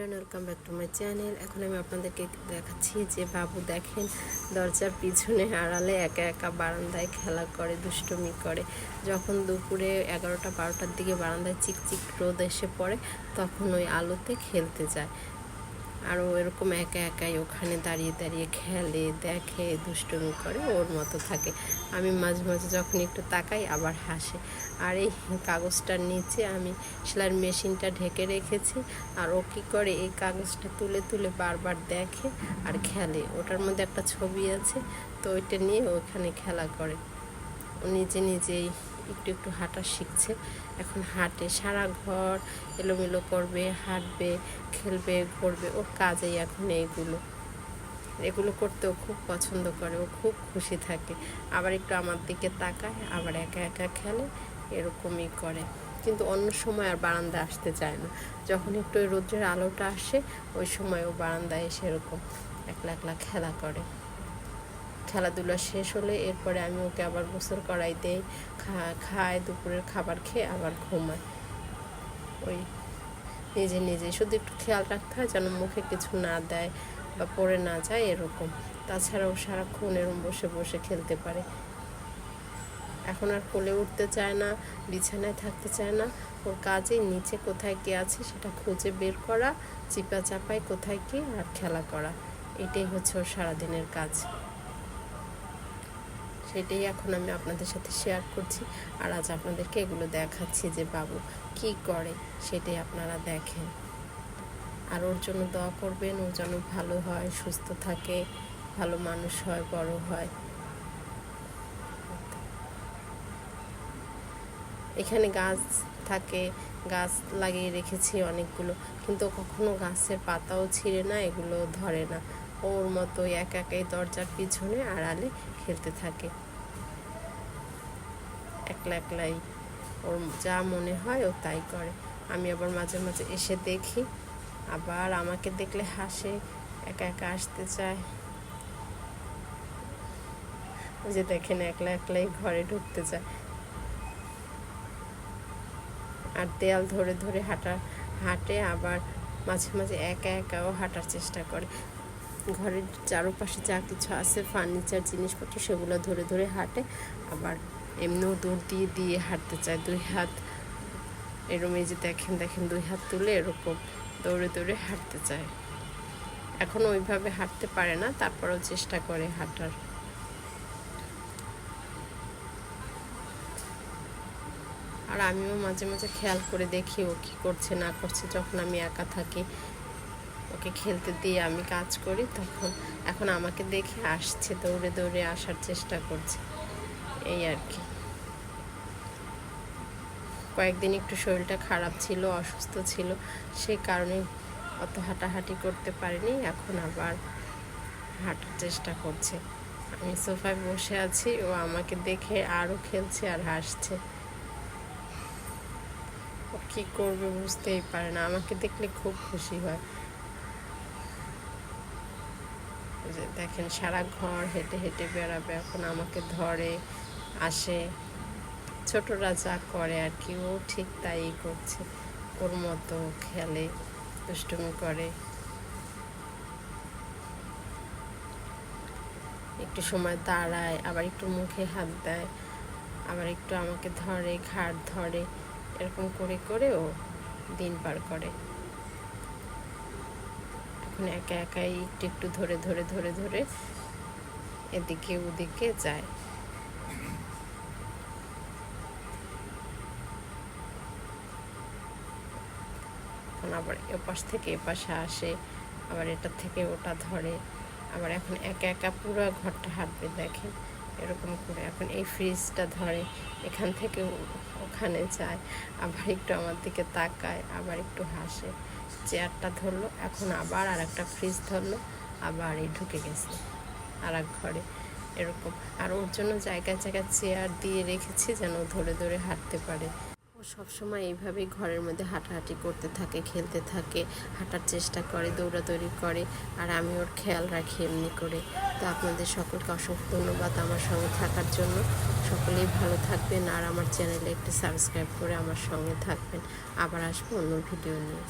Everyone welcome back to my channel. এখন আমি আপনাদেরকে দেখাচ্ছি যে বাবু দেখেন, দরজার পিছনে আড়ালে একা একা বারান্দায় খেলা করে, দুষ্টমি করে। যখন দুপুরে এগারোটা, বারোটার দিকে বারান্দায় চিকচিক রোদ এসে পড়ে, তখন ওই আলোতে খেলতে যায়। আর ও এরকম একা একাই ওখানে দাঁড়িয়ে দাঁড়িয়ে খেলে, দেখে, দুষ্টুমি করে, ওর মতো থাকে। আমি মাঝে মাঝে যখন একটু তাকাই, আবার হাসে। আর এই কাগজটার নিচে আমি সেলাইয়ের মেশিনটা ঢেকে রেখেছি। আর ও কী করে, এই কাগজটা তুলে তুলে বারবার দেখে আর খেলে। ওটার মধ্যে একটা ছবি আছে, তো ওইটা নিয়ে ওখানে খেলা করে। ও নিজে নিজেই একটু একটু হাঁটা শিখছে। এখন হাঁটে, সারা ঘর এলোমেলো করবে, হাঁটবে, খেলবে, ঘুরবে, ওর কাজেই এখন এইগুলো। এগুলো করতে ও খুব পছন্দ করে, ও খুব খুশি থাকে। আবার একটু আমার দিকে তাকায়, আবার একা একা খেলে, এরকমই করে। কিন্তু অন্য সময় আর বারান্দা আসতে চায় না। যখন একটু ওই রৌদ্রের আলোটা আসে, ওই সময় ও বারান্দায় এসে এরকম একলা একলা খেলা করে। খেলাধুলা শেষ হলে এরপরে আমি ওকে আবার গোসল করাই দেই খায়, দুপুরের খাবার খেয়ে আবার ঘুমায়। ওই নিজে নিজে শুধু একটু খেয়াল রাখতে হয় যেন মুখে কিছু না দেয় বা পড়ে না যায় এরকম। তাছাড়াও সারাক্ষণ এরকম বসে বসে খেলতে পারে। এখন আর কোলে উঠতে চায় না, বিছানায় থাকতে চায় না। ওর কাজেই নিচে কোথায় কে আছে সেটা খুঁজে বের করা চিপা চাপায় কোথায় কে আর খেলা করা। এটাই হচ্ছে ওর সারাদিনের কাজ। সেটাই এখন আমি আপনাদের সাথে শেয়ার করছি। আর আজ আপনাদেরকে এগুলো দেখাচ্ছি যে বাবু কি করে, সেটাই আপনারা দেখেন। আর ওর জন্য দোয়া করবেন, ও যেন ভালো হয়, সুস্থ থাকে, ভালো মানুষ হয়, বড় হয়। এখানে গাছ থাকে, গাছ লাগিয়ে রেখেছি অনেকগুলো, কিন্তু কখনো গাছের পাতাও ছিঁড়ে না, এগুলো ধরে না। ওর মতো এক একাই দরজার পিছনে আড়ালে খেলতে থাকে। একলা একলাই ওর যা মনে হয় ও তাই করে। আমি আবার মাঝে মাঝে এসে দেখি, আবার আমাকে দেখলে হাসে, একা একা আসতে চায়। যে দেখেন একলা একলাই ঘরে ঢুকতে চায়। আর দেয়াল ধরে ধরে হাঁটা হাঁটে আবার মাঝে মাঝে একা একাও হাঁটার চেষ্টা করে। ঘরের চারপাশে যা কিছু আছে ফার্নিচার জিনিসপত্র, সেগুলো ধরে ধরে হাঁটে। আবার এমনিও দৌড় দিয়ে দিয়ে হাঁটতে চায় দুই হাত। এরকম এই যে দেখেন দেখেন দুই হাত তুলে এরকম দৌড়ে দৌড়ে হাঁটতে চায়। এখন ওইভাবে হাঁটতে পারে না, তারপরেও চেষ্টা করে হাঁটার। আর আমিও মাঝে মাঝে খেয়াল করে দেখি ও কী করছে, না করছে, যখন আমি একা থাকি। ওকে খেলতে দিয়ে আমি কাজ করি, তখন এখন আমাকে দেখে আসছে, দৌড়ে দৌড়ে আসার চেষ্টা করছে। এই আর কি। কয়েকদিন একটু শরীরটা খারাপ ছিল, অসুস্থ ছিল সেই কারণে অত হাঁটাহাঁটি করতে পারিনি, এখন আবার হাঁটার চেষ্টা করছে। আমি সোফায় বসে আছি, ও আমাকে দেখে আরও খেলছে আর হাসছে। ও কী করবে বুঝতেই পারে না, আমাকে দেখলে খুব খুশি হয়। দেখেন সারা ঘর হেঁটে হেঁটে বেড়াবে, এখন আমাকে ধরে, আসে। ছোটরা যা করে আর কি, ও ঠিক তাই করছে, ওর মতো খেলে, দুষ্টুমি করে। একটু সময় দাঁড়ায়, আবার একটু মুখে হাত দেয়, আবার একটু আমাকে ধরে ঘাট ধরে, এরকম করে করে ও দিন পার করে। এখন একা একাই একটু একটু ধরে ধরে ধরে ধরে এদিকে, ওদিকে যায়। এখন আবার এপাশ থেকে এপাশে আসে, আবার এটার থেকে ওটা ধরে। আবার এখন একা একা পুরো ঘরটা হাঁটবে দেখেন এরকম করে। এখন এই ফ্রিজটা ধরে, এখান থেকে ওখানে যায়। আবার একটু আমার দিকে তাকায়, আবার একটু হাসে। চেয়ারটা ধরলো, এখন আবার আর একটা ফ্রিজ ধরলো, আবার এই ঢুকে গেছে আর এক ঘরে। এরকম। আর ওর জন্য জায়গায় জায়গায় চেয়ার দিয়ে রেখেছি যেন ধরে ধরে হাঁটতে পারে। ও সবসময় এইভাবেই ঘরের মধ্যে হাঁটাহাঁটি করতে থাকে, খেলতে থাকে, হাঁটার চেষ্টা করে, দৌড়াদৌড়ি করে, আর আমি ওর খেয়াল রাখি এমনি করে। তো আপনাদের সকলকে অসংখ্য ধন্যবাদ আমার সঙ্গে থাকার জন্য। সকলেই ভালো থাকবেন আর আমার চ্যানেলে একটি সাবস্ক্রাইব করে আমার সঙ্গে থাকবেন। আবার আসব অন্য ভিডিও নিয়ে।